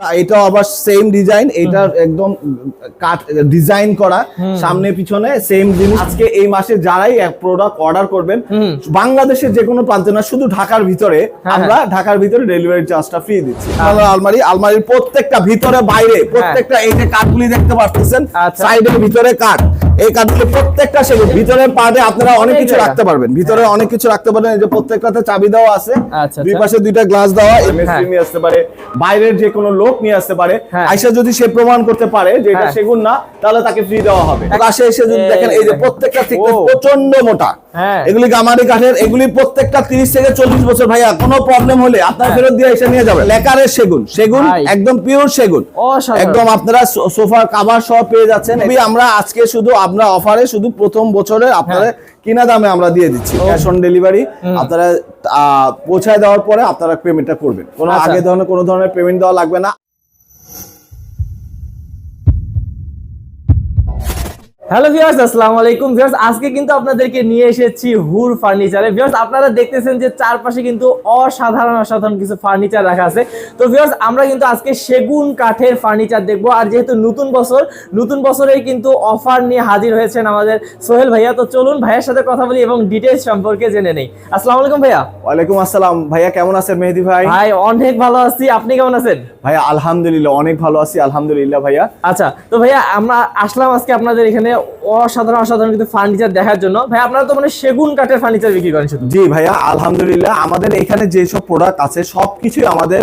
এটা আবার same design এটা একদম কাট ডিজাইন করা সামনে পিছনে সেম জিনিস। আজকে এই মাসে যারাই এক প্রোডাক্ট অর্ডার করবেন। বাংলাদেশের যে কোনো প্রান্তে না শুধু ঢাকার ভিতরে হ্যাঁ, আমরা ঢাকার ভিতরে ডেলিভারি চার্জটা ফ্রি দিচ্ছি। আমাদের আলমারি আলমারির প্রত্যেকটা ভিতরে বাইরে প্রত্যেকটা এই যে কাঠগুলি দেখতে পাচ্ছেন আচ্ছা। সাইডের ভিতরে কাঠ। এই কাঠগুলি প্রত্যেকটা সেগুলো ভিতরে পাড়ে আপনারা অনেক কিছু রাখতে পারবেন। ভিতরে অনেক কিছু রাখতে পারবেন। এই যে প্রত্যেকটাতে চাবি দেওয়া আছে। আচ্ছা, দুই আচ্ছা। পাশে দুইটা গ্লাস দেওয়া। এমএসপি হ্যাঁ। নিয়ে আসতে পারে। বাইরের যে কোনো লোক নিয়ে আসতে পারে। আয়সা যদি সে প্রমাণ করতে পারে যে এটা হ্যাঁ। সেগুন না তাহলে তাকে ফ্রি দেওয়া হবে। পাশে এসে যদি দেখেন এই যে প্রত্যেকটা ঠিক প্রচণ্ড মোটা। হ্যাঁ। এগুলি গামারি কাঠের এগুলি প্রত্যেকটা 30 থেকে 40 বছর ভাইয়া কোনো প্রবলেম হলে আপনার হ্যাঁ। ফেরত দিয়ে এসে নিয়ে যাবেন। লেকারের সেগুন সেগুন একদম পিওর সেগুন। একদম আপনারা কাভার সহ পেয়ে যাচ্ছেন। আমরা আজকে শুধু আমরা অফারে শুধু প্রথম বছরে আপনারা কিনা দামে আমরা দিয়ে দিচ্ছি। ক্যাশ অন ডেলিভারি আপনারা আহ, পৌঁছায় দেওয়ার পরে আপনারা পেমেন্টটা করবেন। কোনো আচ্ছা। আগে ধরনের কোনো ধরনের পেমেন্ট দেওয়া লাগবে না। হ্যালো ভিউয়ার্স আসসালামু আলাইকুম। ভিউয়ার্স আজকে কিন্তু আপনাদেরকে নিয়ে এসেছি হুর ফার্নিচারে। ভিউয়ার্স আপনারা দেখতেছেন যে চারপাশে কিন্তু অসাধারণ অসাধারণ কিছু ফার্নিচার রাখা আছে। তো ভিউয়ার্স আমরা কিন্তু আজকে সেগুন কাঠের ফার্নিচার দেখব। আর যেহেতু নতুন বছর নতুন বছরেই কিন্তু অফার নিয়ে হাজির হয়েছেন আমাদের সোহেল ভাইয়া। তো চলুন ভাইয়ের সাথে কথা বলি এবং ডিটেলস সম্পর্কে জেনে নেই। আসসালামু আলাইকুম ভাইয়া। ওয়ালাইকুম আসসালাম। ভাইয়া কেমন আছেন মেহেদি ভাই? ভাই অনেক ভালো আছি। আপনি কেমন আছেন? ভাইয়া আলহামদুলিল্লাহ অনেক ভালো আছি। আলহামদুলিল্লাহ ভাইয়া। আচ্ছা তো ভাইয়া আমরা আসলাম আজকে আপনাদের এখানে। অসাধারণ অসাধারণ কিন্তু ফার্নিচার দেখার জন্য ভাই, আপনারা তো মানে সেগুন কাঠের ফার্নিচার বিক্রি করেন শুধু জি ভাইয়া, আলহামদুলিল্লাহ, আমাদের এখানে যেসব প্রোডাক্ট আছে, সবকিছুই আমাদের।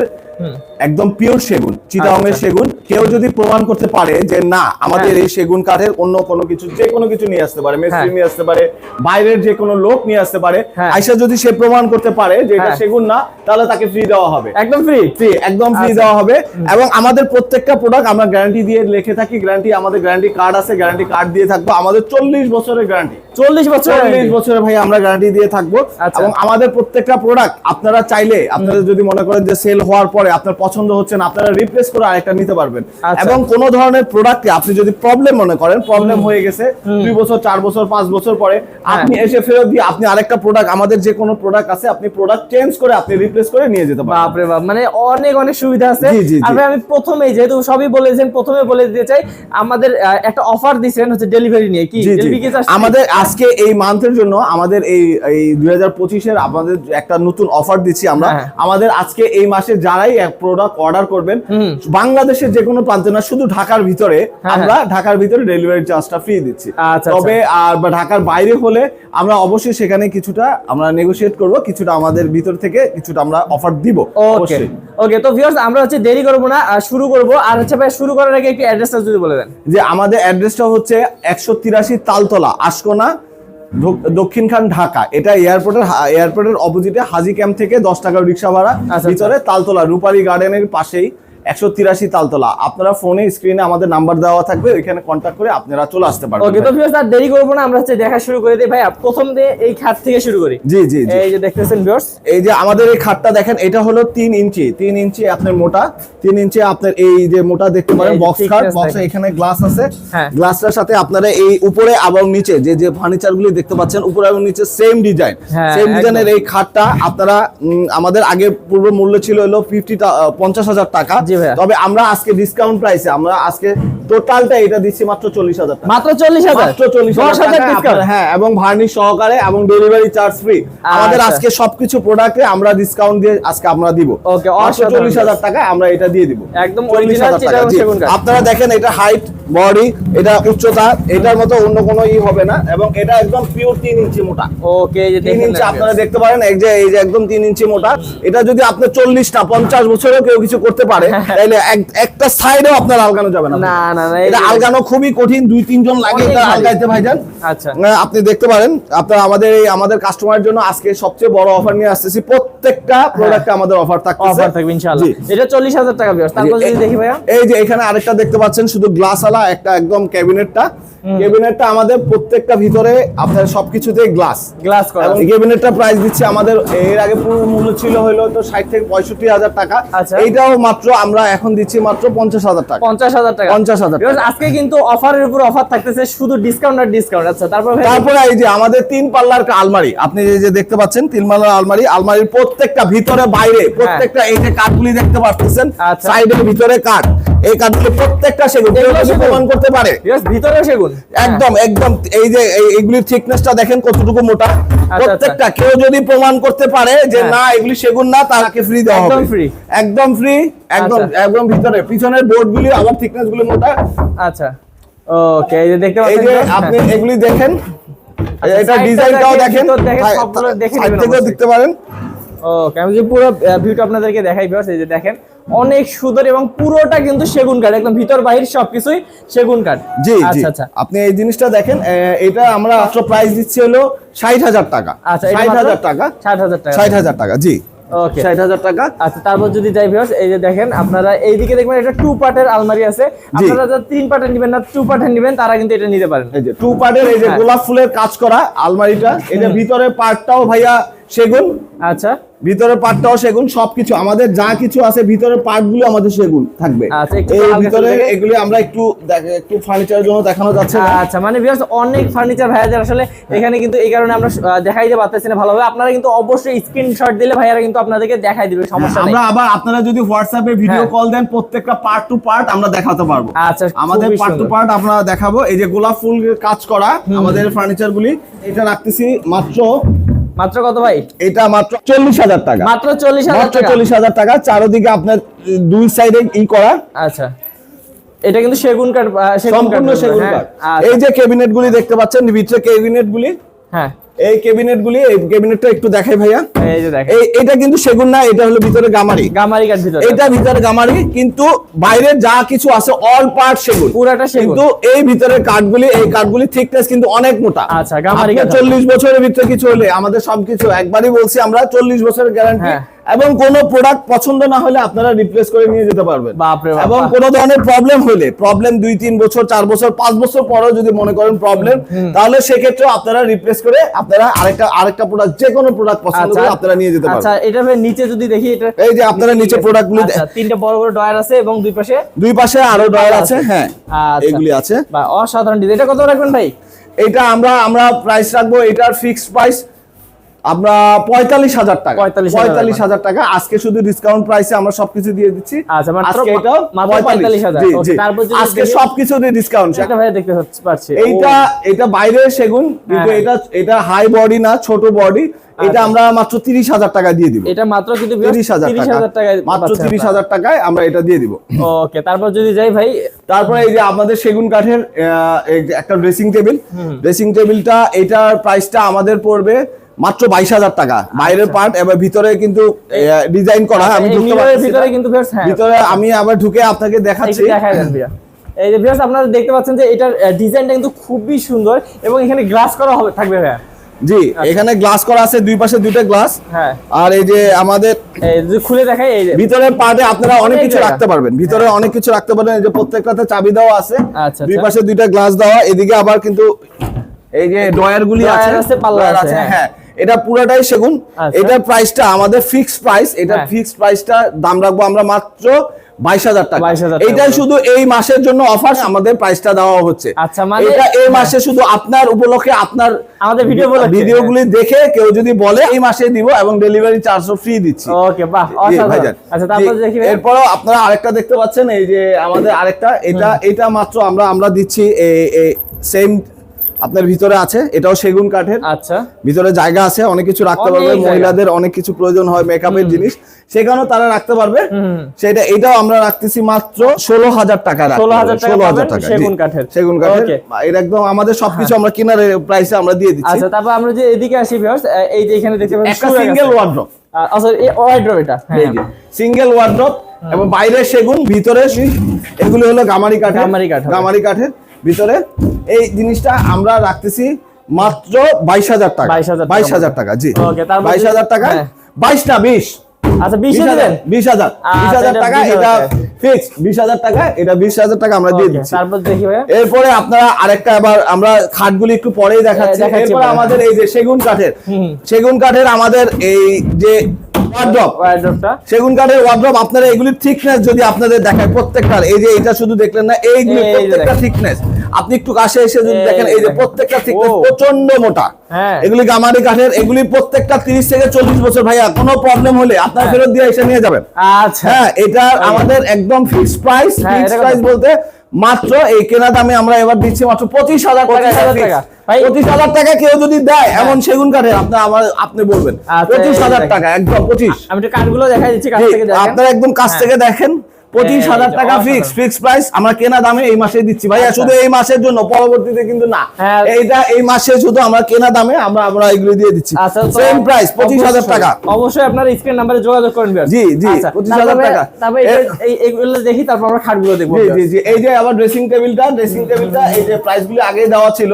একদম পিওর সেগুন চিটাগংয়ের আচ্ছা। সেগুন কেউ যদি প্রমাণ করতে পারে যে না আমাদের এই সেগুন কাঠের অন্য কোনো কিছু যে কোনো কিছু নিয়ে আসতে পারে মিস্ত্রি হ্যাঁ। নিয়ে আসতে পারে বাইরের যে কোনো লোক নিয়ে আসতে পারে হ্যাঁ। আইসা যদি সে প্রমাণ করতে পারে যে এটা হ্যাঁ। সেগুন না তাহলে তাকে ফ্রি দেওয়া হবে একদম ফ্রি ফ্রি একদম ফ্রি আচ্ছা। দেওয়া হবে এবং আমাদের প্রত্যেকটা প্রোডাক্ট আমরা গ্যারান্টি দিয়ে লিখে থাকি গ্যারান্টি আমাদের গ্যারান্টি কার্ড আছে গ্যারান্টি কার্ড দিয়ে থাকব আমাদের চল্লিশ বছরের গ্যারান্টি চল্লিশ বছর চল্লিশ বছরে ভাই আমরা গ্যারান্টি দিয়ে থাকব। আচ্ছা। এবং আমাদের প্রত্যেকটা প্রোডাক্ট আপনারা চাইলে আপনারা যদি মনে করেন যে সেল হওয়ার পরে আপনার পছন্দ হচ্ছে না আপনারা রিপ্লেস করে আরেকটা নিতে পারবেন। আচ্ছা। এবং কোন ধরনের প্রোডাক্টে আপনি যদি প্রবলেম মনে করেন প্রবলেম হয়ে গেছে দুই বছর চার বছর পাঁচ বছর পরে হ্যাঁ। আপনি এসে ফেরত দিয়ে আপনি আরেকটা প্রোডাক্ট আমাদের যে কোনো প্রোডাক্ট আছে আপনি প্রোডাক্ট চেঞ্জ করে আপনি রিপ্লেস করে নিয়ে যেতে পারবেন। বাপরে বাপ মানে অনেক অনেক সুবিধা আছে। আমি প্রথমেই যেহেতু সবই বলেছেন প্রথমে বলে দিতে চাই আমাদের একটা অফার দিচ্ছেন হচ্ছে ডেলিভারি নিয়ে। কি। ডেলিভারি আমাদের আজকে এই মান্থের জন্য আমাদের এই এই দুই হাজার পঁচিশের আমাদের একটা নতুন অফার দিচ্ছি আমরা। হ্যাঁ। আমাদের আজকে এই মাসে যারাই এক প্রোডাক্ট অর্ডার করবেন বাংলাদেশের যে কোনো প্রান্তে না শুধু ঢাকার ভিতরে হ্যাঁ, আমরা ঢাকার ভিতরে ডেলিভারি চার্জটা ফ্রি দিচ্ছি। আচ্ছা, তবে আর ঢাকার বাইরে হলে আমরা অবশ্যই সেখানে কিছুটা আমরা নেগোশিয়েট করব কিছুটা আমাদের ভিতর থেকে কিছুটা আমরা অফার দিব। ওকে ওকে তো ভিউয়ার্স আমরা হচ্ছে দেরি করব না শুরু করব। আর হচ্ছে ভাই শুরু করার আগে একটু অ্যাড্রেসটা যদি বলে দেন। যে আমাদের অ্যাড্রেসটা হচ্ছে একশো তিরাশি তালতলা আশকোনা দ- দক্ষিণখান ঢাকা এটা এয়ারপোর্টের এয়ারপোর্টের অপোজিটে হাজি ক্যাম্প থেকে দশ টাকার রিক্সা ভাড়া আচ্ছা। ভিতরে তালতলা রূপালী গার্ডেনের পাশেই একশো তিরাশি তালতলা। আপনারা ফোনে স্ক্রিনে আমাদের নাম্বার দেওয়া থাকবে ওইখানে কন্ট্যাক্ট করে আপনারা চলে আসতে ওকে তো পারবেন ভিউয়ার্স আর দেরি করব না আমরা হচ্ছে দেখা শুরু করে দিই। ভাই প্রথম দিয়ে এই খাট থেকে শুরু করি। জি জি এই যে দেখতেছেন ভিউয়ার্স এই যে আমাদের এই খাটটা দেখেন এটা হলো তিন ইঞ্চি। তিন ইঞ্চি আপনার মোটা তিন ইঞ্চি আপনার এই যে মোটা দেখতে পারেন বক্স খাট। বক্সে এখানে গ্লাস আছে। হ্যাঁ। গ্লাসটার সাথে আপনারা এই উপরে এবং নিচে যে যে ফার্নিচার গুলি দেখতে পাচ্ছেন উপরে এবং নিচে সেম ডিজাইন হ্যাঁ, সেম। ডিজাইনের এই খাটটা আপনারা আমাদের আগে পূর্ব মূল্য ছিল হলো ফিফটি পঞ্চাশ হাজার টাকা। তবে আমরা আজকে ডিসকাউন্ট প্রাইসে আমরা আজকে টোটালটা এটা দিচ্ছি মাত্র চল্লিশ হাজার মাত্র চল্লিশ হাজার? মাত্র চল্লিশ হাজার হ্যাঁ এবং ভার্নিশ সহকারে এবং ডেলিভারি চার্জ ফ্রি। আমাদের আচ্ছা। আজকে সবকিছু প্রোডাক্টে আমরা ডিসকাউন্ট দিয়ে আজকে আমরা দিব। ওকে। চল্লিশ হাজার টাকা আমরা এটা দিয়ে দিব। একদম 40,000 original টাকা, চিটাগাং জি। সেগুন কাঠ। আপনারা দেখেন এটা হাইট বডি এটা উচ্চতা এটার মতো অন্য কোনো ই হবে না এবং এটা একদম পিওর তিন ইঞ্চি মোটা। ওকে তিন ইঞ্চি আপনারা দেখতে পারেন এই যে এই যে একদম তিন ইঞ্চি মোটা। এটা যদি আপনার চল্লিশটা পঞ্চাশ বছরেও কেউ কিছু করতে পারে তাহলে এক- একটা সাইডেও আপনার আলগানো যাবে না না, না, এটা আলগানো খুবই কঠিন দুই তিনজন লাগে এটা আলগাইতে ভাইজান। আচ্ছা। আপনি দেখতে পারেন আপনারা আমাদের এই আমাদের কাস্টমারের জন্য আজকে সবচেয়ে বড় অফার নিয়ে আসতেছি। প্রত্যেকটা প্রোডাক্টে আমাদের অফার থাকতেছে। অফার থাকবে ইনশাআল্লাহ। এটা চল্লিশ হাজার টাকা ভিউয়ার্স তারপর যদি দেখি ভাইয়া? এই যে এখানে আরেকটা দেখতে পাচ্ছেন শুধু গ্লাস আলা একটা একদম ক্যাবিনেটটা ক্যাবিনেটটা আমাদের প্রত্যেকটা ভিতরে আপনার সবকিছুতেই গ্লাস গ্লাস করা। এই ক্যাবিনেটটা প্রাইস দিচ্ছে আমাদের এর আগে পুরো মূল্য ছিল হলো তো ষাট থেকে পঁয়ষট্টি হাজার টাকা। আচ্ছা। এইটাও মাত্র আমরা এখন দিচ্ছি মাত্র পঞ্চাশ হাজার টাকা। পঞ্চাশ হাজার টাকা। পঞ্চাশ হাজার হাজার Viewers, আজকে কিন্তু অফারের উপর অফার থাকতেছে শুধু ডিসকাউন্ট আর ডিসকাউন্ট আচ্ছা তারপর তারপরে এই যে আমাদের তিন পাল্লার আলমারি আপনি এই যে দেখতে পাচ্ছেন তিন পাল্লার আলমারি আলমারির প্রত্যেকটা ভিতরে বাইরে প্রত্যেকটা এই যে কাঠগুলি দেখতে পাচ্ছেন আচ্ছা। সাইডের ভিতরে কাঠ। এই কাঠগুলি প্রত্যেকটা সেগুন। প্রমাণ করতে পারে? ভিতরেও সেগুন। একদম একদম। এই যে এই- এইগুলির থিকনেসটা দেখেন কতটুকু মোটা। প্রত্যেকটা। কেউ যদি প্রমাণ করতে পারে যে আচ্ছা, হ্যাঁ। না এগুলি সেগুন না তাকে ফ্রি দেওয়া হবে? একদম একদম ফ্রি একদম আচ্ছা। একদম ভিতরে। পিছনের বোর্ডগুলি আবার থিকনেস গুলি মোটা। আচ্ছা। ওকে এই যে দেখতে এই যে আপনি হ্যাঁ। এগুলি দেখেন। আচ্ছা, এটা ডিজাইনটাও দেখেন, দেখেন। ভিতর। দেখতে পারেন। ওকে আমি যে পুরো ভিউটা আপনাদেরকে দেখাই ভিউয়ার্স এই যে দেখেন। অনেক সুন্দর এবং পুরোটা কিন্তু সেগুন কাঠ একদম ভিতর বাহির সবকিছুই সেগুন কাঠ। জি আচ্ছা আচ্ছা। আপনি এই জিনিসটা দেখেন এটা আমরা মাত্র প্রাইস দিচ্ছি হলো ষাট হাজার টাকা। আচ্ছা ষাট হাজার টাকা। ষাট হাজার টাকা। ষাট হাজার টাকা জি। ওকে ষাট হাজার টাকা। আচ্ছা তারপর যদি যাই ভিউয়ার্স এই যে দেখেন আপনারা এইদিকে দেখবেন এটা টু পার্টের আলমারি আছে। আপনারা যারা তিন পার্টের নেবেন না টু পার্টের নেবেন তারা কিন্তু এটা নিতে পারেন। এই যে টু পার্টের এই যে হ্যাঁ। গোলাপ ফুলের কাজ করা আলমারিটা এটা ভিতরে পার্টটাও ভাইয়া সেগুন। আচ্ছা। ভিতরের পার্টটাও সেগুন সবকিছু। আমাদের যা কিছু আছে ভিতরের পার্টগুলো আমাদের সেগুন থাকবে। আচ্ছা, এই ভিতরে এগুলি আমরা একটু একটু ফার্নিচারের জন্য দেখানো যাচ্ছে আচ্ছা মানে ভিউয়ার্স অনেক ফার্নিচার ভাইয়াদের আসলে এখানে কিন্তু এই কারণে আমরা দেখাই দিতে পারতেছি না ভালোভাবে। আপনারা কিন্তু অবশ্যই স্ক্রিনশট দিলে ভাইয়ারা কিন্তু আপনাদেরকে দেখাই দিবে সমস্যা নেই। আমরা আবার আপনারা যদি হোয়াটসঅ্যাপে ভিডিও হ্যাঁ। কল দেন প্রত্যেকটা পার্ট টু পার্ট আমরা দেখাতে পারব। আচ্ছা আমাদের পার্ট টু পার্ট আমরা দেখাবো। এই যে গোলাপ ফুল কাজ করা আমাদের ফার্নিচার গুলি এটা রাখতেছি মাত্র মাত্র কত ভাই? এটা মাত্র চল্লিশ হাজার টাকা। মাত্র চল্লিশ হাজার টাকা? চল্লিশ হাজার টাকা। চারোদিকে আপনার দুই সাইডে ই করা। আচ্ছা। এটা কিন্তু সেগুন কাঠ সম্পূর্ণ সেগুন হ্যাঁ। কাঠ। এই যে ক্যাবিনেট গুলি দেখতে পাচ্ছেন ভিতরে ক্যাবিনেট গুলি। হ্যাঁ। এই ক্যাবিনেট গুলি এই ক্যাবিনেটটা একটু দেখাই ভাইয়া। এই যে দেখেন। এটা কিন্তু সেগুন না এটা হলো ভিতরে গামারি। গামারি কাঠ ভিতরে। এটা ভিতরে গামারি কিন্তু বাইরে যা কিছু আছে অল পার্ট সেগুন। পুরাটা সেগুন। কিন্তু এই ভিতরে কাঠগুলি এই কাঠগুলি থিকনেস কিন্তু অনেক মোটা। আচ্ছা, গামারি কাঠ। চল্লিশ বছরের ভিতরে কিছু হলে আমাদের সবকিছু একবারই বলছি আমরা চল্লিশ বছরের গ্যারান্টি হ্যাঁ। এবং কোন প্রোডাক্ট পছন্দ না হলে আপনারা রিপ্লেস করে নিয়ে যেতে পারবেন। এবং কোন ধরনের প্রবলেম হলে প্রবলেম দুই তিন বছর চার বছর পাঁচ বছর পরেও যদি মনে করেন প্রবলেম তাহলে সেক্ষেত্রে আপনারা রিপ্লেস করে আপনারা আরেকটা আরেকটা প্রোডাক্ট যে কোনো প্রোডাক্ট পছন্দ করে আপনারা নিয়ে যেতে পারবেন। আচ্ছা এটা নিচে যদি দেখি এটা এই যে আপনারা নিচে প্রোডাক্ট গুলি আচ্ছা তিনটা বড় বড় ডয়ার আছে এবং দুই পাশে দুই পাশে আরও ডয়ার আছে হ্যাঁ আচ্ছা। এগুলি আছে। বা অসাধারণ এটা কত রাখবেন ভাই? এটা আমরা আমরা প্রাইস রাখব এটার ফিক্সড প্রাইস আমরা পঁয়তাল্লিশ হাজার টাকা। পঁয়তাল্লিশ হাজার টাকা। আজকে শুধু ডিসকাউন্ট প্রাইসে আমরা সবকিছু দিয়ে দিচ্ছি। আচ্ছা, আজকে এটাও মাত্র 45,000 জি, Okay, জি। তারপর যদি আজকে সবকিছু দিয়ে ডিসকাউন্ট এটা ভাই দেখতে পাচ্ছি এইটা এটা বাইরের সেগুন কিন্তু হ্যাঁ। এটা এটা হাই বডি না ছোট বডি এটা আচ্ছা। আমরা মাত্র তিরিশ হাজার টাকা দিয়ে দিব। এটা মাত্র কিন্তু তিরিশ হাজার টাকা। মাত্র তিরিশ হাজার টাকায় আমরা এটা দিয়ে দিব। ওকে তারপর যদি যাই ভাই তারপরে এই যে আমাদের সেগুন কাঠের একটা ড্রেসিং টেবিল ড্রেসিং টেবিলটা এটার প্রাইসটা আমাদের পড়বে মাত্র বাইশ হাজার টাকা। বাইরের পার্ট এবার ভিতরে কিন্তু ডিজাইন করা আমি ঢুকতে ভিতরে কিন্তু হ্যাঁ। ভিতরে আমি আবার ঢুকে আপনাকে দেখাচ্ছি। এই যে ভিউয়ার্স আপনারা দেখতে পাচ্ছেন যে এটার ডিজাইনটা কিন্তু খুবই সুন্দর এবং এখানে গ্লাস করা হবে থাকবে ভাইয়া জি এখানে গ্লাস করা আছে দুই পাশে দুইটা গ্লাস হ্যাঁ। আর এই যে আমাদের খুলে দেখাই এই যে। ভিতরের পার্টে আপনারা অনেক কিছু রাখতে পারবেন। ভিতরে অনেক কিছু রাখতে পারবেন। এই যে প্রত্যেকটাতে চাবি দেওয়া আছে। আচ্ছা, দুই আচ্ছা। পাশে দুইটা গ্লাস দেওয়া। এদিকে আবার কিন্তু এই যে ডয়ার গুলি আছে, পাল্লা আছে, হ্যাঁ। হ্যাঁ এটা পুরোটাই সেগুন আচ্ছা। এটার প্রাইসটা আমাদের ফিক্সড প্রাইস এটা হ্যাঁ। ফিক্সড প্রাইসটা দাম রাখব আমরা মাত্র বাইশ হাজার টাকা 22,000 টাকা। এইটাই শুধু এই মাসের জন্য অফার আমাদের প্রাইসটা দেওয়া হচ্ছে আচ্ছা, মানে- এটা এই মাসে শুধু আপনার উপলক্ষে আপনার আমাদের ভিডিও। ভিডিওগুলি দেখে কেউ যদি বলে এই মাসে দিব এবং ডেলিভারি চার্জও ফ্রি দিচ্ছি ওকে বাহ। আচ্ছা। এরপরও আপনারা আরেকটা দেখতে পাচ্ছেন এই যে আমাদের আরেকটা এটা এটা মাত্র আমরা আমরা দিচ্ছি সেম আপনার ভিতরে আছে এটাও সেগুন কাঠের। আচ্ছা। ভিতরে জায়গা আছে অনেক কিছু রাখতে পারবে মহিলাদের অনেক কিছু প্রয়োজন হয় মেকআপের জিনিস। সেখানেও তারা রাখতে পারবে। সেটা এটাও আমরা রাখতেছি মাত্র ষোলো হাজার টাকা 16,000 পারবে, টাকা 16,000 পাবেন টাকা, সেগুন কাঠের। সেগুন কাঠের. এটা একদম আমাদের সবকিছু আমরা কেনার প্রাইসে আমরা দিয়ে দিচ্ছি। আচ্ছা তারপর আমরা যে এদিকে আসি ভিউয়ার্স এই যে এখানে দেখতে rack সিঙ্গেল। ওয়ার্ড্রপ আচ্ছা এই ওয়াইড্রপ এটা। হ্যাঁ সিঙ্গেল ওয়ার্ড্রপ এবং বাইরে সেগুন ভিতরে এগুলো হলো গামারি কাঠের। গামারি কাঠ গামারি কাঠের। ভিতরে এই জিনিসটা আমরা রাখতেছি মাত্র বাইশ হাজার টাকা। বাইশ হাজার টাকা। জি। বাইশ হাজার টাকা হ্যাঁ। বাইশ না বিশ। আচ্ছা বিশে দিবেন বিশ হাজার। বিশ হাজার টাকা এটা ফিক্স বিশ হাজার টাকা এটা বিশ হাজার টাকা আমরা দিয়ে দিচ্ছি। এরপরে আপনারা আরেকটা আবার আমরা খাটগুলি একটু পরেই দেখাচ্ছি। এরপরে আমাদের এই যে সেগুন কাঠের সেগুন কাঠের আমাদের এই যে Wardrobe। ওয়ার্ড্রপটা সেগুন কাঠের ওয়ার্ড্রপ আপনারা এগুলির থিকনেস যদি আপনাদের দেখায় প্রত্যেকটার এই যে এটা শুধু দেখলেন না এইগুলি প্রত্যেকটা থিকনেস আপনি একটু কাছে এসে যদি দেখেন এই যে প্রত্যেকটা থিকনেস প্রচণ্ড মোটা। হ্যাঁ। এগুলি গামারি কাঠের এগুলি প্রত্যেকটা 30 থেকে 40 বছর ভাইয়া কোনো প্রবলেম হলে আপনার হ্যাঁ। ফেরত দিয়ে এসে নিয়ে যাবেন। আচ্ছা। হ্যাঁ এটা আমাদের একদম ফিক্সড প্রাইস ফিক্সড প্রাইস বলতে মাত্র এই কেনা দামে আমরা এবার দিচ্ছি মাত্র পঁচিশ হাজার টাকা 25,000 টাকা। ভাই- পঁচিশ হাজার টাকা কেউ যদি দেয় এমন সেগুন কাঠের আপনার আমার আপনি বলবেন। আচ্ছা, পঁচিশ হাজার টাকা একদম পঁচিশ। আমি কাঠগুলো দিচ্ছি আপনারা একদম কাছ হ্যাঁ। থেকে দেখেন। পঁচিশ হাজার টাকা ফিক্স ফিক্স প্রাইস আমরা কেনা দামে এই মাসে দিচ্ছি। ভাইয়া আচ্ছা। শুধু এই মাসের জন্য পরবর্তীতে কিন্তু না। হ্যাঁ। এইটা এই মাসে শুধু আমরা কেনা দামে আমরা আমরা এগুলো দিয়ে দিচ্ছি। আচ্ছা সেম প্রাইস পঁচিশ হাজার টাকা। অবশ্যই আপনার স্ক্রিন নাম্বারে যোগাযোগ জি, জি, আচ্ছা, 25,000 তারপরে- টাকা। দেখি তারপর আমরা খাটগুলো দেখব জি জি এই যে আবার ড্রেসিং টেবিলটা ড্রেসিং টেবিলটা এই যে প্রাইস গুলি আগে দেওয়া ছিল।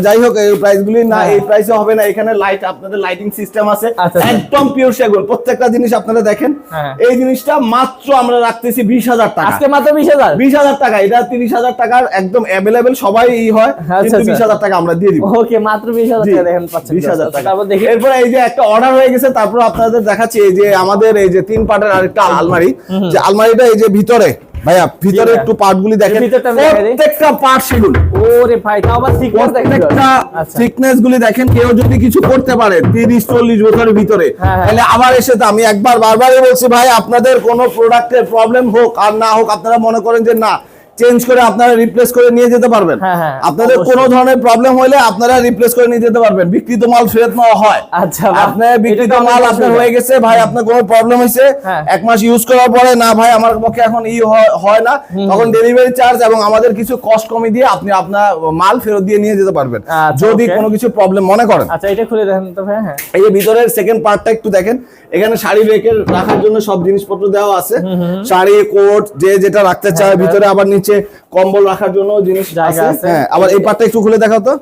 যাই হোক এই প্রাইস গুলি না হ্যাঁ। এই প্রাইসে হবে না। এখানে লাইট আপনাদের লাইটিং সিস্টেম আছে। আচ্ছা, আচ্ছা। একদম পিওর সেগুন। প্রত্যেকটা জিনিস আপনারা দেখেন। হ্যাঁ। এই জিনিসটা মাত্র আমরা রাখতেছি বিশ হাজার টাকা আজকে মাত্র বিশ হাজার বিশ হাজার টাকা এটা তিরিশ হাজার টাকার একদম অ্যাভেলেবেল সবাই ই হয় আচ্ছা, আচ্ছা। বিশ হাজার টাকা আমরা দিয়ে দিব ওকে মাত্র বিশ হাজার টাকা দেখেন পাচ্ছেন 20,000 viewers। টাকা। এরপরে এই যে একটা অর্ডার হয়ে গেছে তারপর আপনাদের দেখাচ্ছি এই যে আমাদের এই যে তিন পাটের আরেকটা আলমারি যে আলমারিটা এই যে ভিতরে ভাইয়া ভিতরে একটু পার্টগুলি দেখেন। প্রত্যেকটা পার্ট সেগুন ওরে ভাই তাও আবার থিকনেস দেখেন প্রত্যেকটা আচ্ছা। থিকনেস গুলি দেখেন কেউ যদি কিছু করতে পারে তিরিশ চল্লিশ বছরের ভিতরে হ্যাঁ, হ্যাঁ। তাহলে আবার এসে তো আমি একবার বারবারই বলছি ভাই আপনাদের কোনো প্রোডাক্টের প্রবলেম হোক আর না হোক আপনারা মনে করেন যে না চেঞ্জ করে আপনারা রিপ্লেস করে নিয়ে যেতে পারবেন। হ্যাঁ, হ্যাঁ, আপনাদের। কোনো ধরনের প্রবলেম হলে আপনারা রিপ্লেস করে নিয়ে যেতে পারবেন। বিক্রিত মাল ফেরত নেওয়া হয়। আচ্ছা, আপনার বিক্রিত মাল আপনার হয়ে গেছে ভাই আপনার কোনো প্রবলেম হয়েছে হ্যাঁ। এক মাস ইউজ করার পরে না ভাই আমার পক্ষে এখন ই হয়- না। তখন ডেলিভারি চার্জ এবং আমাদের কিছু কস্ট কমে দিয়ে আপনি আপনার মাল ফেরত দিয়ে নিয়ে যেতে পারবেন। আচ্ছা, যদি কোনো কিছু প্রবলেম মনে করেন। আচ্ছা এটা খুলে দেখেন তো ভাই হ্যাঁ। এই যে ভিতরের সেকেন্ড পার্টটা একটু দেখেন। এখানে শাড়ি রেখে রাখার জন্য সব জিনিসপত্র দেওয়া আছে। শাড়ি কোট যে যেটা রাখতে চায় ভিতরে আবার নিচে কম্বল রাখার জন্য জিনিস জায়গা আছে। হ্যাঁ আবার এই পাটটা একটু খুলে দেখাও তো।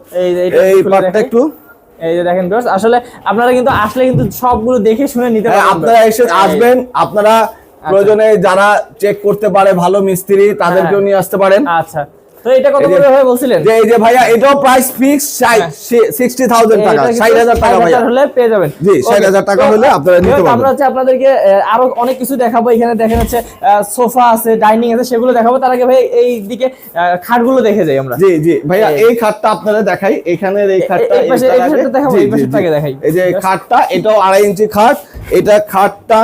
এই পাটটা একটু। এই যে দেখেন viewers, আসলে আপনারা কিন্তু আসলে কিন্তু সবগুলো দেখে শুনে নিতে হ্যাঁ, পারবেন। আপনারা এসে আসবেন। আপনারা প্রয়োজনে যারা চেক করতে পারে ভালো মিস্ত্রি তাদেরকেও হ্যাঁ। নিয়ে আসতে পারেন। আচ্ছা। তো এটা কত করে ভাই বলছিলেন? যে এই যে ভাইয়া এটাও প্রাইস ফিক্স টাকা টাকা ভাইয়া। হলে পেয়ে যাবেন। জি, 60,000 টাকা হলে আপনারা নিতে পারবেন। আমরা হচ্ছে আপনাদেরকে আরও অনেক কিছু দেখাবো। এখানে দেখেন হচ্ছে সোফা আছে ডাইনিং আছে সেগুলো দেখাবো। তার আগে ভাই এই দিকে খাটগুলো দেখে যাই আমরা। জি জি ভাইয়া এই- খাটটা আপনারা দেখাই। এখানের এই খাটটা এই পাশে- এই পাশেরটা দেখাবো, এই জি, পাশেরটা দেখাই। এই যে খাটটা এটাও আড়াই ইঞ্চি খাট। এটা খাটটা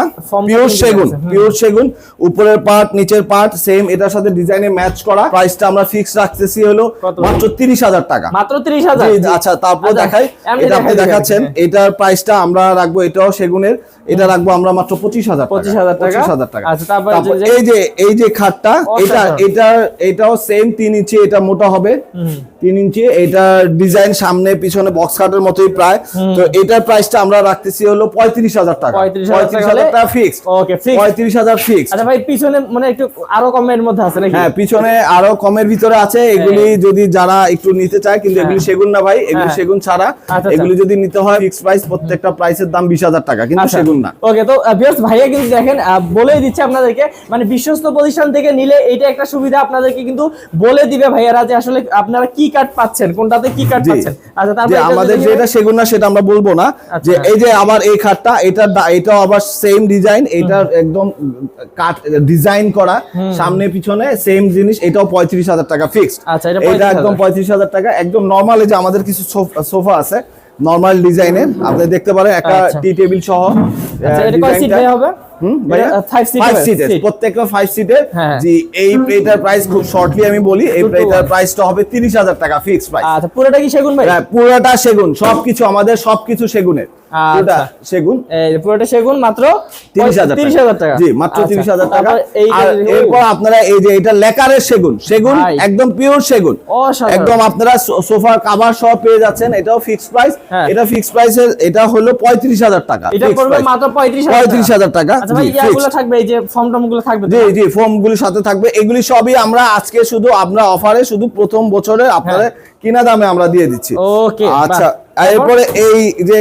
পিওর সেগুন পিওর সেগুন। উপরের পার্ট নিচের পার্ট সেম এটার সাথে ডিজাইনে ম্যাচ করা। প্রাইসটা আমরা ফিক্স রাখতেছি হলো? মাত্র তিরিশ হাজার টাকা। মাত্র তিরিশ হাজার? আচ্ছা তারপর আচ্ছা, দেখাই। এটা আপনি দেখাচ্ছেন। হ্যাঁ। এটার প্রাইসটা আমরা রাখব এটাও সেগুনের। এটা রাখব আমরা মাত্র পঁচিশ হাজার 25,000 টাকা। পঁচিশ হাজার টাকা। আচ্ছা, তারপর এই যে এই যে খাটটা এটা। এটার এটাও সেম তিন ইঞ্চি এটা মোটা হবে। তিন ইঞ্চি এটার ডিজাইন সামনে পিছনে বক্স কাটের মতোই প্রায়। তো এটার প্রাইসটা আমরা রাখতেছি হলো পঁয়ত্রিশ হাজার টাকা। 35,000 টাকা হলে- টাকা ফিক্স ওকে ফিক্স পঁয়ত্রিশ হাজার ফিক্স আচ্ছা ভাই পিছনে মানে একটু আরও কমের মধ্যে আছে নাকি? হ্যাঁ পিছনে আরও কমের ভিতরে আছে এগুলি যদি যারা একটু নিতে চায় কিন্তু এগুলি হ্যাঁ। সেগুন না ভাই এগুলি হ্যাঁ। সেগুন ছাড়া আচ্ছা। এগুলি যদি নিতে হয় ফিক্স প্রাইস প্রত্যেকটা প্রাইসের দাম বিশ হাজার টাকা কিন্তু আচ্ছা। সেগুন না ওকে তো ভিউয়ার্স ভাইয়া কিন্তু দেখেন বলেই দিচ্ছে আপনাদেরকে মানে বিশ্বস্ত প্রতিষ্ঠান থেকে নিলে এটা একটা সুবিধা আপনাদেরকে কিন্তু বলে দিবে ভাইয়ারা যে আসলে আপনারা কি কার্ড পাচ্ছেন কোনটাতে কি জি। পাচ্ছেন আচ্ছা তারপরে আমাদের যেটা সেগুন না সেটা আমরা বলব না আচ্ছা। যে এই যে আমার এই খাটটা এটা এটাও আবার সেম ডিজাইন এটা একদম কাট ডিজাইন করা সামনে পিছনে সেম জিনিস এটাও পঁয়ত্রিশ হাজার টাকা ফিক্সড আচ্ছা, এটা 35,000 একদম পঁয়ত্রিশ হাজার। টাকা। একদম নর্মাল যে আমাদের কিছু সোফা আছে নর্মাল ডিজাইনের আপনি দেখতে পারেন একটা আচ্ছা। টি টেবিল সহ আচ্ছা এটা কয় সিট হবে? প্রত্যেকটা ফাইভ সিটের হ্যাঁ। জি এই প্লেটার প্রাইস খুব শর্টলি আমি বলি এই Two to প্লেটার one। প্রাইসটা হবে তিরিশ হাজার টাকা ফিক্স প্রাইস আচ্ছা পুরোটা কি সেগুন ভাই? হ্যাঁ, পুরোটা সেগুন সবকিছু আমাদের সবকিছু সেগুনের। আচ্ছা। পুরোটা সেগুন পুরোটা সেগুন মাত্র তিরিশ হাজার তিরিশ হাজার টাকা। জি মাত্র আচ্ছা, তিরিশ হাজার টাকা। এই আর এরপর আপনারা এই যে এটা লেকারের সেগুন সেগুন একদম পিওর সেগুন। একদম আপনারা সোফার কাভার সহ পেয়ে যাচ্ছেন এটাও ফিক্সড প্রাইস হ্যাঁ। এটা ফিক্সড প্রাইসের এটা হলো পঁয়ত্রিশ হাজার টাকা। এটা পড়বে মাত্র পঁয়ত্রিশ পঁয়ত্রিশ হাজার টাকা। আচ্ছা ভাই ইয়াগুলো থাকবে এই যে ফর্ম টর্ম থাকবে জি জি ফোম সাথে থাকবে। এগুলি সবই আমরা আজকে শুধু আমরা অফারে শুধু প্রথম বছরে আপনাদের কিনা দামে আমরা দিয়ে দিচ্ছি। ওকে আচ্ছা এরপরে এই যে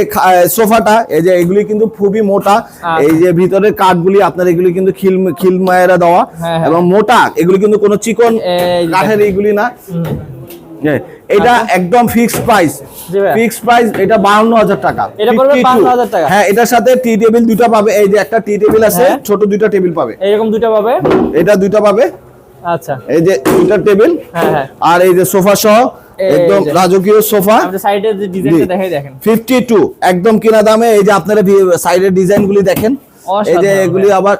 সোফাটা এই যে এগুলি কিন্তু খুবই মোটা। আচ্ছা। এই যে ভিতরের কাঠগুলি আপনার এগুলি কিন্তু খিল খিল মায়েরা দেওয়া। হ্যাঁ, হ্যাঁ। এবং মোটা এগুলি কিন্তু কোনো চিকন কাঠের এইগুলি না। হ্যাঁ, এটা একদম ফিক্সড প্রাইস আচ্ছা। ফিক্সড প্রাইস এটা বাউন্ন হাজার টাকা। এটা পড়বে 52,000 টাকা। হ্যাঁ এটার সাথে টি টেবিল দুটো পাবে। এই যে একটা টি টেবিল আছে হ্যাঁ। ছোট দুইটা টেবিল পাবে। এইরকম দুটো পাবে? এটা দুইটা পাবে। আচ্ছা। এই যে দুইটা টেবিল হ্যাঁ হ্যাঁ। আর এই যে সোফা সহ একদম রাজকীয় সোফা আপনি সাইডে যে ডিজাইনটা দেখাই দেখেন। ফিফটি টু একদম কিনা দামে। এই যে আপনারা সাইডের ডিজাইন গুলি দেখেন। এই যে এগুলি আবার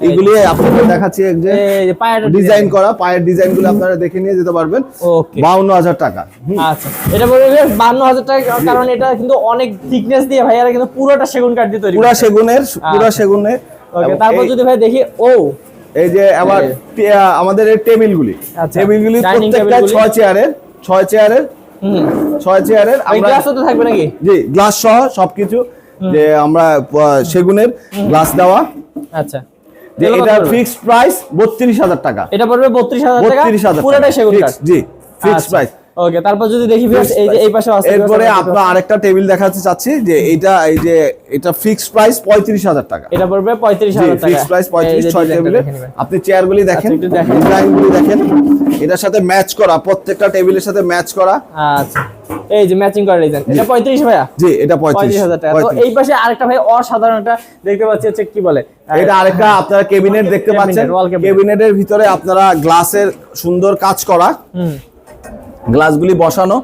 এগুলি আপনাদের দেখাচ্ছি যে পায়ের ডিজাইন। করা পায়ের ডিজাইনগুলো আপনারা দেখে নিয়ে যেতে পারবেন। বাউন্ন হাজার টাকা। আচ্ছা। এটা বলবে বান্ন হাজার টাকা কারণ এটা কিন্তু অনেক থিকনেস দিয়ে ভাইয়ারা কিন্তু পুরোটা সেগুন কাঠ দিয়ে তৈরি পুরা সেগুনের পুরা সেগুনের। তারপর যদি ভাই দেখি ও। এই যে আবার আমাদের এই টেবিলগুলি। আচ্ছা, টেবিলগুলি প্রত্যেকটা ছয় চেয়ারের ছয় চেয়ারের ছয় চেয়ারের গ্লাসও তো থাকবে নাকি? জি গ্লাস সহ সবকিছু যে আমরা সেগুনের গ্লাস দেওয়া। আচ্ছা। এটা ফিক্সড প্রাইস বত্রিশ হাজার টাকা। এটা পড়বে বত্রিশ হাজার টাকা? বত্রিশ হাজার পুরোটাই সেগুন কাঠ? জি ফিক্সড আচ্ছা। প্রাইস ওকে তারপর যদি দেখি এই যে এই পাশে আছে এরপরে আপনার আরেকটা টেবিল দেখাতে চাচ্ছি যে এটা এই যে এটা ফিক্সড প্রাইস পঁয়ত্রিশ হাজার টাকা। এটা পড়বে পঁয়ত্রিশ হাজার টাকা। ফিক্সড প্রাইস এই পঁয়ত্রিশ যে ছয় ডিজাইনটা টেবিলে। আপনি চেয়ারগুলি দেখেন আচ্ছা, দেখেন। ডিজাইনগুলি দেখেন। এটার সাথে ম্যাচ করা প্রত্যেকটা টেবিলের সাথে ম্যাচ করা। আচ্ছা। এই যে ম্যাচিং করা ডিজাইন এটা পঁয়ত্রিশ ভাইয়া? জি এটা পঁয়ত্রিশ পঁয়ত্রিশ হাজার টাকা। তো এই পাশে আরেকটা ভাই অসাধারণ একটা দেখতে পাচ্ছি হচ্ছে কি বলে? এটা আরেকটা আপনারা কেবিনেট দেখতে পাচ্ছেন। কেবিনেটের ভিতরে আপনারা গ্লাসের সুন্দর কাজ করা। হুম। গ্লাসগুলি বসানো।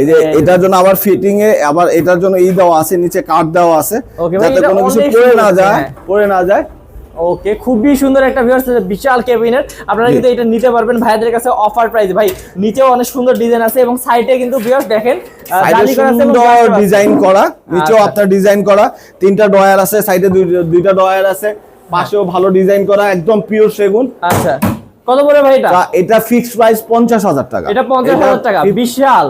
এই যে এটার জন্য আবার ফিটিং এ আবার এটার জন্য ই দেওয়া আছে নিচে কাঠ দেওয়া আছে। যাতে কোনো কিছু পড়ে না যায় হ্যাঁ। পড়ে না যায়। ওকে খুবই সুন্দর একটা ভিউয়ার্স বিশাল ক্যাবিনেট আপনারা কিন্তু এটা নিতে পারবেন ভাইদের কাছে অফার প্রাইস ভাই নিচেও অনেক সুন্দর ডিজাইন আছে এবং সাইডে কিন্তু ভিউয়ার্স দেখেন সুন্দর ডিজাইন করা নিচেও আচ্ছা। আপনার ডিজাইন করা। তিনটা ডয়ার আছে সাইডে দুইটা ডয়ার আছে পাশেও ভালো ডিজাইন করা একদম পিওর সেগুন। আচ্ছা। কত পড়ে ভাই এটা? এটা ফিক্সড প্রাইস পঞ্চাশ হাজার টাকা। এটা পঞ্চাশ হাজার টাকা। বিশাল।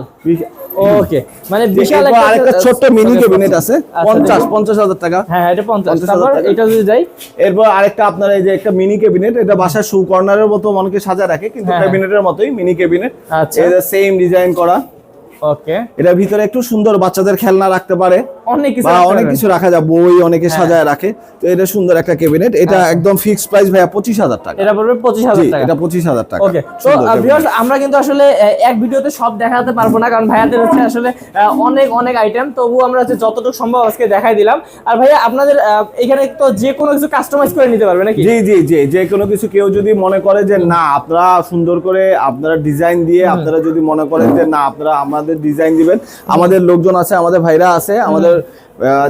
ওকে মানে বিশাল আরেকটা ছোট্ট মিনি ক্যাবিনেট আছে। আচ্ছা, পঞ্চাশ দেখুন। পঞ্চাশ হাজার টাকা। হ্যাঁ হ্যাঁ, এটা 50,000 তারপর। এটা যদি যাই। এরপর আরেকটা আপনার এই যে একটা মিনি ক্যাবিনেট এটা বাসার শু কর্নারের মতো অনেকে সাজা রাখে কিন্তু হ্যাঁ, হ্যাঁ। ক্যাবিনেটের মতোই মিনি ক্যাবিনেট আচ্ছা। এটা সেম ডিজাইন করা। ওকে এটার ভিতরে একটু সুন্দর বাচ্চাদের খেলনা রাখতে পারে। অনেক কিছু অনেক। কিছু রাখা যায় বই অনেকে হ্যাঁ। সাজায় রাখে। তো এটা সুন্দর একটা ক্যাবিনেট এটা একদম ফিক্সড প্রাইস ভাইয়া পঁচিশ হাজার টাকা। এটা পড়বে পঁচিশ হাজার টাকা। এটা পঁচিশ হাজার টাকা। ওকে তো ভিউয়ার্স আমরা কিন্তু আসলে এক ভিডিওতে সব দেখাতে পারব না কারণ ভাইয়াদের হচ্ছে আসলে অনেক অনেক আইটেম তবু আমরা হচ্ছে যতটুকু সম্ভব আজকে দেখাই দিলাম। আর ভাইয়া আপনাদের এখানে তো যে কোনো কিছু কাস্টমাইজ করে নিতে পারবে নাকি? জি জি জি যে কোনো কিছু কেউ যদি মনে করে যে না আপনারা সুন্দর করে আপনারা ডিজাইন দিয়ে আপনারা যদি মনে করেন যে না আপনারা আমাদের ডিজাইন দিবেন। আমাদের লোকজন আছে আমাদের ভাইরা আছে আমাদের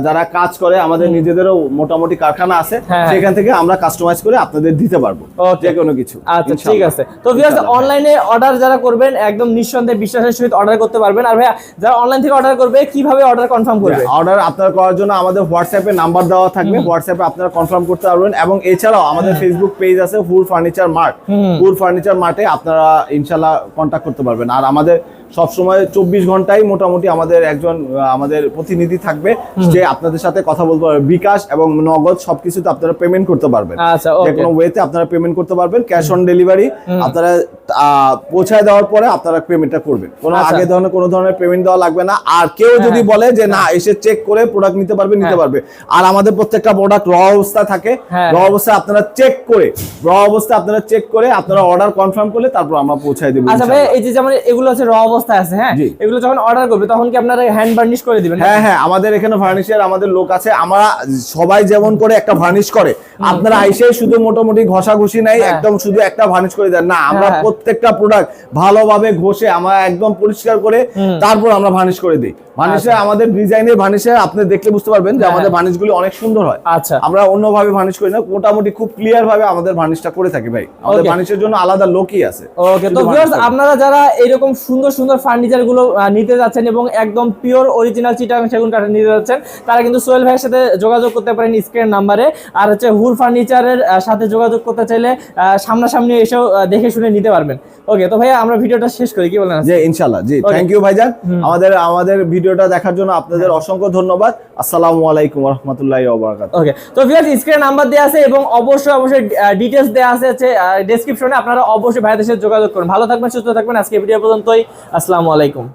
যারা কাজ করে আমাদের নিজেদেরও মোটামুটি কারখানা আছে হ্যাঁ। সেখান থেকে আমরা কাস্টমাইজ করে আপনাদের দিতে পারব যে কোনো কিছু। আচ্ছা ঠিক আছে। তো ভিউয়ার্স ইনশাআল্লাহ। অনলাইনে অর্ডার যারা করবেন একদম নিঃসন্দেহে বিশ্বাসের সহিত অর্ডার করতে পারবেন। আর ভাইয়া যারা অনলাইন থেকে অর্ডার করবে কীভাবে অর্ডার কনফার্ম করবে? অর্ডার আপনার করার জন্য আমাদের হোয়াটসঅ্যাপে নাম্বার দেওয়া থাকবে। হোয়াটসঅ্যাপে আপনারা কনফার্ম করতে পারবেন। এবং এছাড়াও আমাদের ফেসবুক পেজ আছে full furniture mart. Full furniture মার্টে আপনারা ইনশাল্লাহ কন্ট্যাক্ট করতে পারবেন। আর আমাদের সবসময় চব্বিশ ঘন্টাই মোটামুটি আমাদের একজন আমাদের প্রতিনিধি থাকবে। যে আপনাদের সাথে কথা বলতে পারবে। বিকাশ এবং নগদ সবকিছুতে আপনারা পেমেন্ট করতে পারবেন। আচ্ছা, যে কোনো ওয়েতে আপনারা পেমেন্ট করতে পারবেন। ক্যাশ অন ডেলিভারি আপনারা পৌঁছায় দেওয়ার পরে আপনারা পেমেন্টটা করবেন। কোনো আচ্ছা। আগে ধরনের কোনো ধরনের পেমেন্ট দেওয়া লাগবে না। আর কেউ যদি বলে যে না এসে চেক করে প্রোডাক্ট নিতে পারবে নিতে হ্যাঁ। পারবে। আর আমাদের প্রত্যেকটা প্রোডাক্ট র অবস্থা থাকে। হ্যাঁ। র অবস্থা আপনারা চেক করে র অবস্থা আপনারা চেক করে আপনারা অর্ডার কনফার্ম করলে তারপর আমরা পৌঁছায় দেবো আচ্ছা ভাই এই যে যেমন এগুলো হচ্ছে র অবস্থায় আছে হ্যাঁ? এগুলো যখন অর্ডার করবে তখন কি আপনারা হ্যান্ড বার্নিশ করে দিবেন? হ্যাঁ হ্যাঁ আমাদের এখানে ফার্নিচার আমাদের লোক আছে। আমরা সবাই যেমন করে একটা ভার্নিশ করে আপনারা আইসে শুধু মোটামুটি ঘষা ঘষি নাই হ্যাঁ। একদম শুধু একটা ভার্নিশ করে দেন। না আমরা হ্যাঁ। প্রত্যেকটা প্রোডাক্ট ভালোভাবে ঘষে আমরা একদম পরিষ্কার করে তারপর আমরা ভার্নিশ করে দিই। ভার্নিশে আমাদের ডিজাইনের ভার্নিশে আপনি দেখলে বুঝতে পারবেন যে হ্যাঁ। আমাদের ভার্নিশগুলো অনেক সুন্দর হয়। আচ্ছা। আমরা অন্যভাবে ভার্নিশ করি না মোটামুটি খুব ক্লিয়ার ভাবে আমাদের ভার্নিশটা করে থাকি ভাই। আমাদের. ভার্নিশের জন্য আলাদা লোকই আছে ওকে তো ভিউয়ার্স আপনারা যারা এরকম সুন্দর সুন্দর ফার্নিচারগুলো নিতে যাচ্ছেন এবং একদম পিওর অরিজিনাল চিটাং সেগুন কাঠের নিতে যাচ্ছেন তারা কিন্তু সোহেল ভাইয়ের সাথে যোগাযোগ করতে পারেন স্ক্রিন নাম্বারে আর হচ্ছে হুর ফার্নিচারের সাথে যোগাযোগ করতে চাইলে সামনাসামনি এসেও দেখে শুনে নিতে পারবেন। ওকে তো ভাইয়া আমরা ভিডিওটা শেষ করি কি বলেন? জি ইনশাল্লাহ জি থ্যাংক ইউ ভাইজান। আমাদের আমাদের ভিডিওটা দেখার জন্য আপনাদের অসংখ্য ধন্যবাদ। আসসালামু আলাইকুম রহমতুল্লাহ ওবরাকাত ওকে তো ভিউয়ার্স স্ক্রিনে নাম্বার দেওয়া আছে এবং অবশ্যই অবশ্যই ডিটেলস দেওয়া আছে আছে ডেসক্রিপশনে আপনারা অবশ্যই ভাইদের সাথে যোগাযোগ করুন। ভালো থাকবেন সুস্থ থাকবেন। আজকে ভিডিও পর্যন্তই। আসসালামু আলাইকুম।